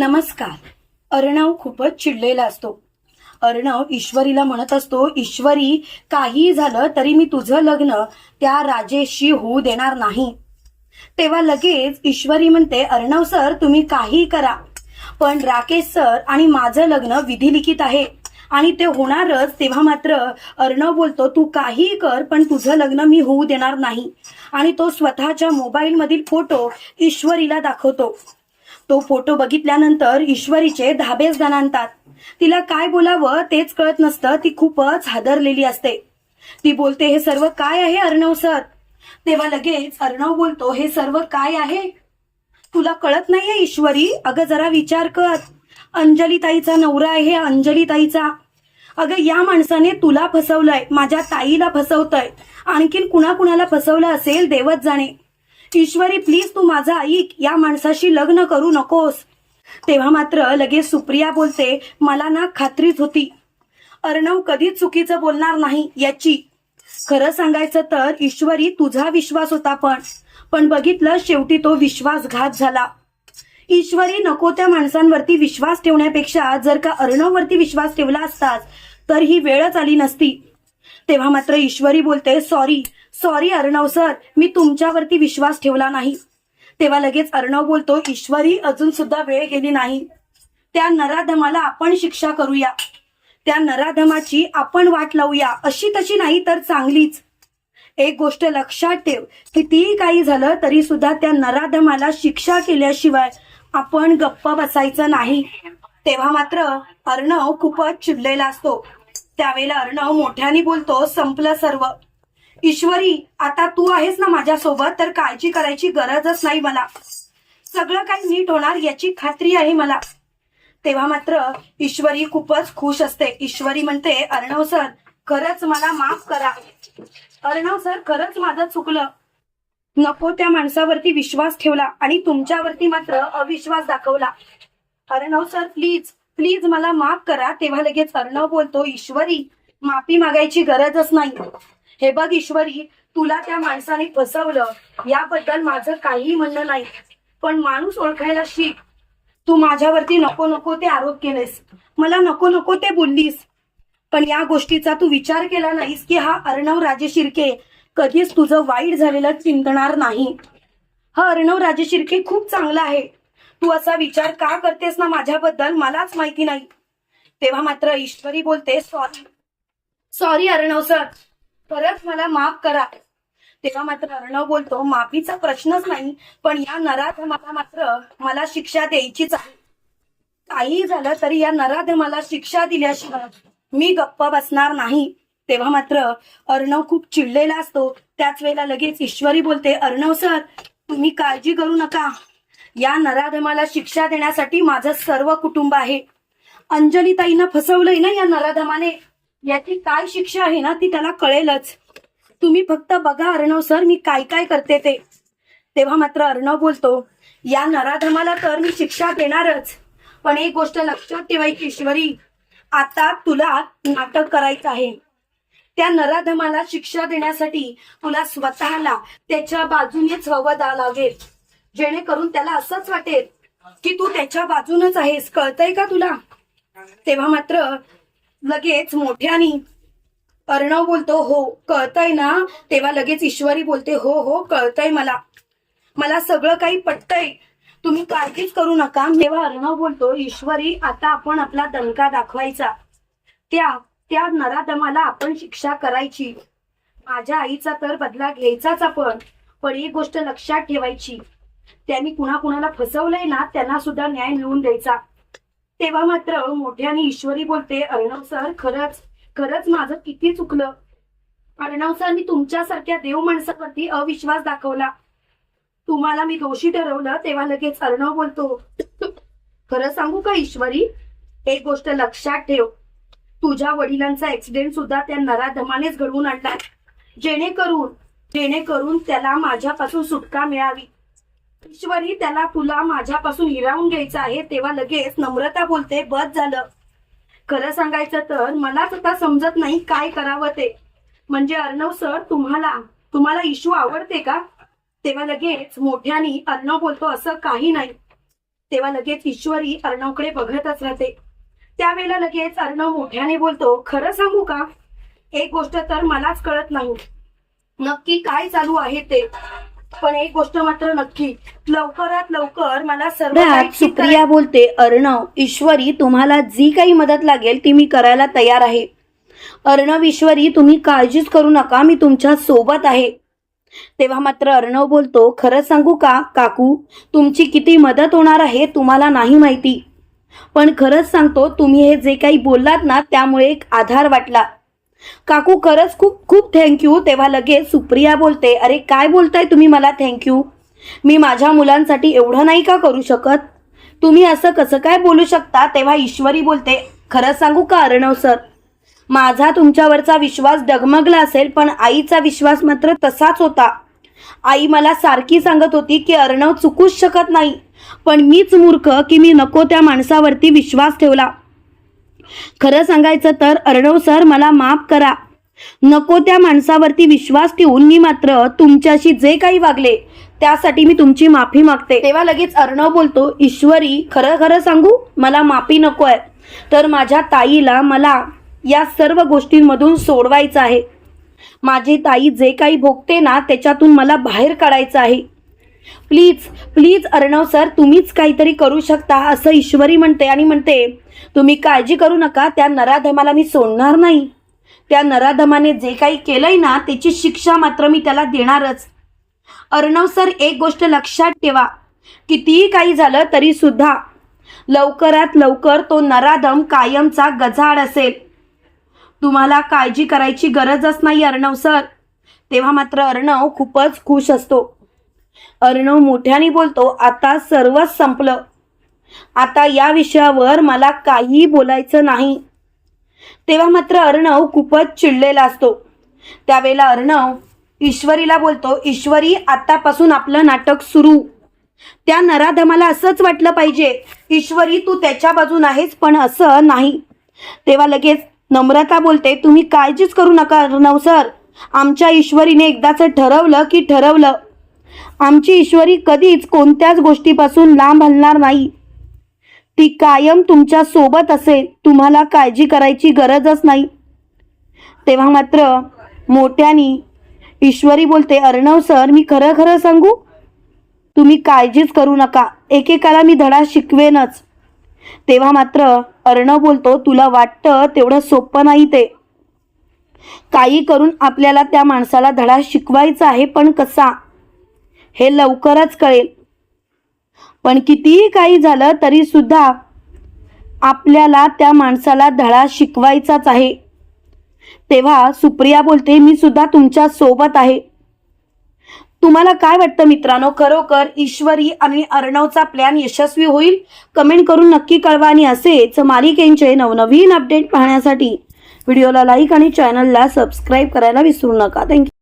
नमस्कार. अर्णव खूपच चिडलेला असतो. अर्णव ईश्वरीला म्हणत असतो ईश्वरी काही झालं तरी मी तुझं लग्न त्या राजेशशी होऊ देणार नाही. तेव्हा लगेच ईश्वरी म्हणते अर्णव सर तुम्ही काही करा. पण राकेश सर आणि माझं लग्न विधिलिखित आहे. आणि ते होणारच तेव्हा मात्र अर्णव बोलतो तू काही कर पण तुझं लग्न मी होऊ देणार नाही. आणि तो स्वतःच्या मोबाईलमधील फोटो ईश्वरीला दाखवतो. तो फोटो बघितल्यानंतर ईश्वरीचे धाबेच आणतात तिला काय बोलावं तेच कळत नसतं ती खूपच हादरलेली असते. ती बोलते हे सर्व काय आहे अर्णव सर? तेव्हा लगेच अर्णव बोलतो हे सर्व काय आहे? तुला कळत नाहीये ईश्वरी? अगं जरा विचार कर. अंजलीताईचा नवरा आहे अंजलीताईचा. अगं या माणसाने तुला फसवलंय माझ्या ताईला फसवतय. आणखीन कुणाकुणाला फसवलं असेल देवच जाणे. ईश्वरी प्लीज तू माझा ऐक. या माणसाशी लग्न करू नकोस. तेव्हा मात्र लगेच सुप्रिया बोलते मला ना खात्रीच होती. अर्णव कधीच चुकीचं बोलणार नाही याची. खरं सांगायचं तर ईश्वरी तुझा विश्वास होता पण. पण बघितलं शेवटी तो विश्वासघात झाला. ईश्वरी नको त्या माणसांवरती विश्वास ठेवण्यापेक्षा जर का अर्णववरती विश्वास ठेवला असताच तर ही वेळच आली नसती. तेव्हा मात्र ईश्वरी बोलते सॉरी सॉरी अर्णव सर मी तुमच्यावरती विश्वास ठेवला नाही. तेव्हा लगेच अर्णव बोलतो ईश्वरी अजून सुद्धा वेळ गेली नाही. त्या नराधमाला आपण शिक्षा करूया. त्या नराधमाची आपण वाट लावूया. अशी तशी नाही तर चांगलीच. एक गोष्ट लक्षात ठेव. कितीही काही झालं तरी सुद्धा त्या नराधमाला शिक्षा केल्याशिवाय आपण गप्प बसायचं नाही. तेव्हा मात्र अर्णव खूपच चिडलेला असतो. त्यावेळेला अर्णव मोठ्याने बोलतो संपलं सर्व. ईश्वरी आता तू आहेस ना माझ्यासोबत तर काळजी करायची गरजच नाही मला. सगळं काही नीट होणार याची खात्री आहे मला. तेव्हा मात्र ईश्वरी खूपच खुश असते. ईश्वरी म्हणते अर्णव सर खरंच मला माफ करा. अर्णव सर खरंच माझं चुकलं. नको त्या माणसावरती विश्वास ठेवला आणि तुमच्यावरती मात्र अविश्वास दाखवला. अर्णव सर प्लीज प्लीज मला माफ करा. तेव्हा लगेच अर्णव बोलतो ईश्वरी माफी मागायची गरजच नाही. हे बघ ईश्वरी तुला त्या माणसाने फसवलं याबद्दल माझं काहीही म्हणणं नाही. पण माणूस ओळखायला शिक. तू माझ्यावरती नको नको ते आरोप केलेस. मला नको नको ते बोललीस. पण या गोष्टीचा तू विचार केला नाहीस की हा अर्णव राजे शिर्के कधीच तुझं वाईट झालेलं चिंतणार नाही. हा अर्णव राजे शिर्के खूप चांगला आहे. तू असा विचार का करतेस ना माझ्याबद्दल मलाच माहिती नाही. तेव्हा मात्र ईश्वरी बोलते सॉरी. Sorry Arnav sir. परत मला माफ करा. तेव्हा मात्र अर्णव बोलतो माफीचा प्रश्नच नाही पण या नराधमाला मात्र मला शिक्षा द्यायचीच आहे. काही झालं तरी या नराधमाला शिक्षा दिल्याशिवाय मी गप्प बसणार नाही. तेव्हा मात्र अर्णव खूप चिडलेला असतो. त्याच वेळेला लगेच ईश्वरी बोलते अर्णव सर तुम्ही काळजी करू नका. या नराधमाला शिक्षा देण्यासाठी माझं सर्व कुटुंब आहे. अंजलीताईंना फसवलंय ना या नराधमाने? याची काय शिक्षा आहे ना ती त्याला कळेलच. तुम्ही फक्त बघा अर्णव सर मी काय काय करते ते. तेव्हा मात्र अर्णव बोलतो या नराधमाला तर मी शिक्षा देणारच. पण एक गोष्ट लक्षात ठेवायची ईश्वरी आता तुला नाटक करायचं आहे. त्या नराधमाला शिक्षा देण्यासाठी तुला स्वतःला त्याच्या बाजूनेच हवं द्या लागेल. जेणेकरून त्याला असंच वाटेल की तू त्याच्या बाजूनच आहेस. कळतंय का तुला? तेव्हा मात्र लगेच मोठ्यानी अर्णव बोलतो हो कळतंय ना? तेव्हा लगेच ईश्वरी बोलते हो हो कळतंय मला. मला सगळं काही पटतंय. तुम्ही काळजीच करू नका. तेव्हा अर्णव बोलतो ईश्वरी आता आपण आपला दणका दाखवायचा. त्या त्या नराधमाला आपण शिक्षा करायची. माझ्या आईचा तर बदला घ्यायचाच आपण पण एक गोष्ट लक्षात ठेवायची. त्यांनी कुणा कुणाला फसवलंय ना त्यांना सुद्धा न्याय मिळवून द्यायचा. तेव्हा मात्र मोठ्याने ईश्वरी बोलते अर्णव सर खरंच खरंच माझं किती चुकलं. अर्णव सर मी तुमच्यासारख्या देव माणसावरती अविश्वास दाखवला. तुम्हाला मी दोषी ठरवलं तेव्हा लगेच अर्णव बोलतो खरं सांगू का ईश्वरी? एक गोष्ट लक्षात ठेव. तुझ्या वडिलांचा ऍक्सिडेंट सुद्धा त्या नराधमानेच घडवून आणला. जेणेकरून जेणेकरून त्याला माझ्यापासून सुटका मिळावी. ईश्वरी त्याला तुला माझ्यापासून हिरावून घ्यायचं आहे तेव्हा लगेच नम्रता बोलते बस झालं. खरं सांगायचं तर मलाच आता समजत नाही काय करावं ते. म्हणजे अर्णव सर तुम्हाला तुम्हाला इशू आवडते का? तेव्हा लगेच मोठ्यानी अर्णव बोलतो असं काही नाही. तेव्हा लगेच ईश्वरी अर्णवकडे बघतच राहते. त्यावेळेला लगेच अर्णव मोठ्याने बोलतो खरं सांगू का? एक गोष्ट तर मलाच कळत नाही. नक्की काय चालू आहे ते? पण एक गोष्ट मात्र नक्की लवकरात लवकर मला सर्व काही त्यात ठीक सुप्रिया बोलते अर्णव ईश्वरी तुम्हाला जी काही मदत लागेल ती मी करायला तयार आहे. अर्णव ईश्वरी तुम्ही काळजीच करू नका मी तुमच्यासोबत आहे. तेव्हा मात्र अर्णव बोलतो खरं सांगू का काकू तुमची किती मदत होणार आहे तुम्हाला नाही माहिती. पण खरंच सांगतो तुम्ही हे जे काही बोललात ना त्यामुळे एक आधार वाटला. काकू खरंच खूप खूप थँक्यू तेव्हा लगेच सुप्रिया बोलते अरे काय बोलताय तुम्ही मला थँक्यू मी माझ्या मुलांसाठी एवढं नाही का करू शकत? तुम्ही असं कसं काय बोलू शकता? तेव्हा ईश्वरी बोलते खरं सांगू का अर्णव सर माझा तुमच्यावरचा विश्वास डगमगला असेल पण आईचा विश्वास मात्र तसाच होता. आई मला सारखी सांगत होती की अर्णव चुकूच शकत नाही. पण मीच मूर्ख की मी नको त्या माणसावरती विश्वास ठेवला. खरं सांगायचं तर अर्णव सर मला माफ करा. नको त्या माणसावरती विश्वास ठेवून मी मात्र तुमच्याशी जे काही वागले त्यासाठी मी तुमची माफी मागते. तेव्हा लगेच अर्णव बोलतो ईश्वरी खरं खरं सांगू? मला माफी नको आहे तर माझ्या ताईला मला या सर्व गोष्टींमधून सोडवायचं आहे. माझी ताई जे काही भोगते ना त्याच्यातून मला बाहेर काढायचं आहे. प्लीज प्लीज अर्णव सर तुम्हीच काहीतरी करू शकता असं ईश्वरी म्हणते आणि म्हणते तुम्ही काळजी करू नका त्या नराधमाला मी सोडणार नाही. त्या नराधमाने जे काही केलंय ना त्याची शिक्षा मात्र मी त्याला देणारच. अर्णव सर एक गोष्ट लक्षात ठेवा. कितीही काही झालं तरी सुद्धा लवकरात लवकर तो नराधम कायमचा गजाड असेल. तुम्हाला काळजी करायची गरजच नाही अर्णव सर. तेव्हा मात्र अर्णव खूपच खुश असतो. अर्णव मोठ्याने बोलतो आता सर्वच संपलं. आता या विषयावर मला काही बोलायचं नाही. तेव्हा मात्र अर्णव खूपच चिडलेला असतो. त्यावेळेला अर्णव ईश्वरीला बोलतो ईश्वरी आतापासून आपलं नाटक सुरू. त्या नराधमाला असंच वाटलं पाहिजे ईश्वरी तू त्याच्या बाजून आहेस पण असं नाही. तेव्हा लगेच नम्रता बोलते तुम्ही काळजीच करू नका अर्णव सर. आमच्या ईश्वरीने एकदाचं ठरवलं की ठरवलं. आमची ईश्वरी कधीच कोणत्याच गोष्टीपासून लांब हलणार नाही. ती कायम तुमच्यासोबत असेल तुम्हाला काळजी करायची गरजच नाही. तेव्हा मात्र मोठ्यानी ईश्वरी बोलते अर्णव सर मी खरं खरं सांगू? तुम्ही काळजीच करू नका. एकेकाला मी धडा शिकवेनच. तेव्हा मात्र अर्णव बोलतो तुला वाटतं तेवढं सोपं नाही ते. काही करून आपल्याला त्या माणसाला धडा शिकवायचा आहे पण कसा? हे लवकरच कळेल. पण कितीही काही झालं तरी सुद्धा आपल्याला त्या माणसाला धडा शिकवायचाच आहे. तेव्हा सुप्रिया बोलते मी सुद्धा तुमच्यासोबत आहे. तुम्हाला काय वाटतं मित्रांनो? खरोखर ईश्वरी आणि अर्णवचा प्लॅन यशस्वी होईल? कमेंट करून नक्की कळवा. आणि असेच मालिकेंचे नवनवीन अपडेट पाहण्यासाठी व्हिडिओला लाईक आणि चॅनलला सबस्क्राईब करायला विसरू नका. थँक्यू